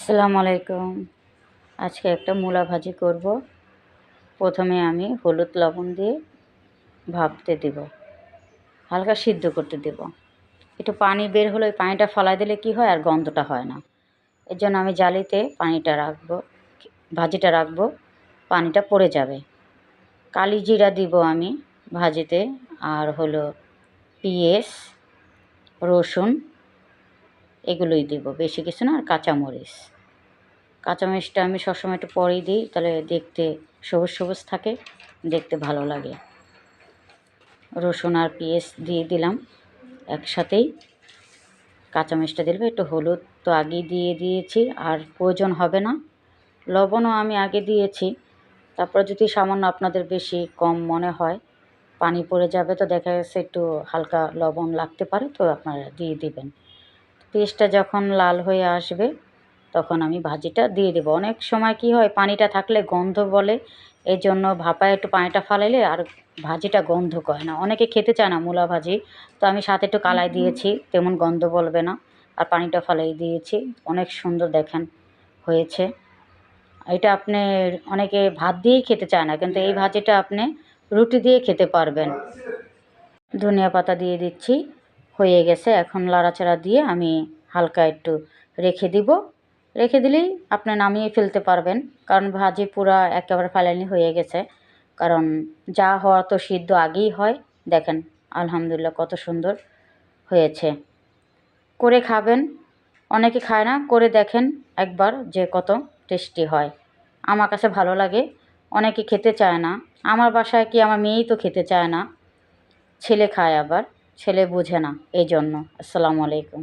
আসসালামু আলাইকুম। আজকে একটা মূলা ভাজি করব। প্রথমে আমি হলুদ লবণ দিয়ে ভাপতে দেব। হালকা সিদ্ধ করতে দেব। একটু পানি বের হলে ওই পানিটা ফলাই দিলে কি হয় আর গন্ধটা হয় না। এর জন্য আমি জালিতে পানিটা রাখব, ভাজিটা রাখব, পানিটা পড়ে যাবে। কালি জিরা দিব আমি ভাজিতে আর হলো পেঁয়াজ, রসুন এগুলোই দিব, বেশি কিছু না, আর কাঁচামরিচ। কাঁচামরিচটা আমি সবসময় একটু পরেই দিই, তাহলে দেখতে সবুজ সবুজ থাকে, দেখতে ভালো লাগে। রসুন আর পেঁয়াজ দিয়ে দিলাম একসাথেই। কাঁচামরিচটা দিলে একটু হলুদ তো আগেই দিয়ে দিয়েছি, আর প্রয়োজন হবে না। লবণও আমি আগে দিয়েছি, তারপরে যদি সামান্য আপনাদের বেশি কম মনে হয়, পানি পড়ে যাবে তো দেখা গেছে একটু হালকা লবণ লাগতে পারে, তো আপনারা দিয়ে দিবেন। পেস্টটা যখন লাল হয়ে আসবে তখন আমি ভাজিটা দিয়ে দেবো। অনেক সময় কি হয় পানিটা থাকলে গন্ধ বলে এই জন্য ভাপায় একটু পানিটা ফালাইলে আর ভাজিটা গন্ধ করে না। অনেকে খেতে চায় না মূলা ভাজি তো আমি সাথে একটু কালাই দিয়েছি তেমন গন্ধ বলবে না। আর পানিটা ফালাই দিয়েছি অনেক সুন্দর দেখেন হয়েছে। এটা আপনি অনেকে ভাত দিয়েই খেতে চায় না কিন্তু এই ভাজিটা আপনি রুটি দিয়ে খেতে পারবেন। ধনিয়া পাতা দিয়ে দিচ্ছি। হয়ে গেছে। এখন লাড়াচাড়া দিয়ে আমি হালকা একটু রেখে দিব। রেখে দিলেই আপনি নামিয়ে ফেলতে পারবেন। কারণ ভাজি পুরা একেবারে ফালানি হয়ে গেছে। কারণ যা হওয়া তো সিদ্ধ আগেই হয়। দেখেন, আলহামদুলিল্লাহ কত সুন্দর হয়েছে। করে খাবেন। অনেকে খায় না। করে দেখেন একবার যে কত টেস্টি হয়। আমার কাছে ভালো লাগে। অনেকে খেতে চায় না। আমার বাসায় কি আমার মেয়েই তো খেতে চায় না। ছেলে খায় আবার। ছেলে বোঝে না এই জন্য আসসালামু আলাইকুম।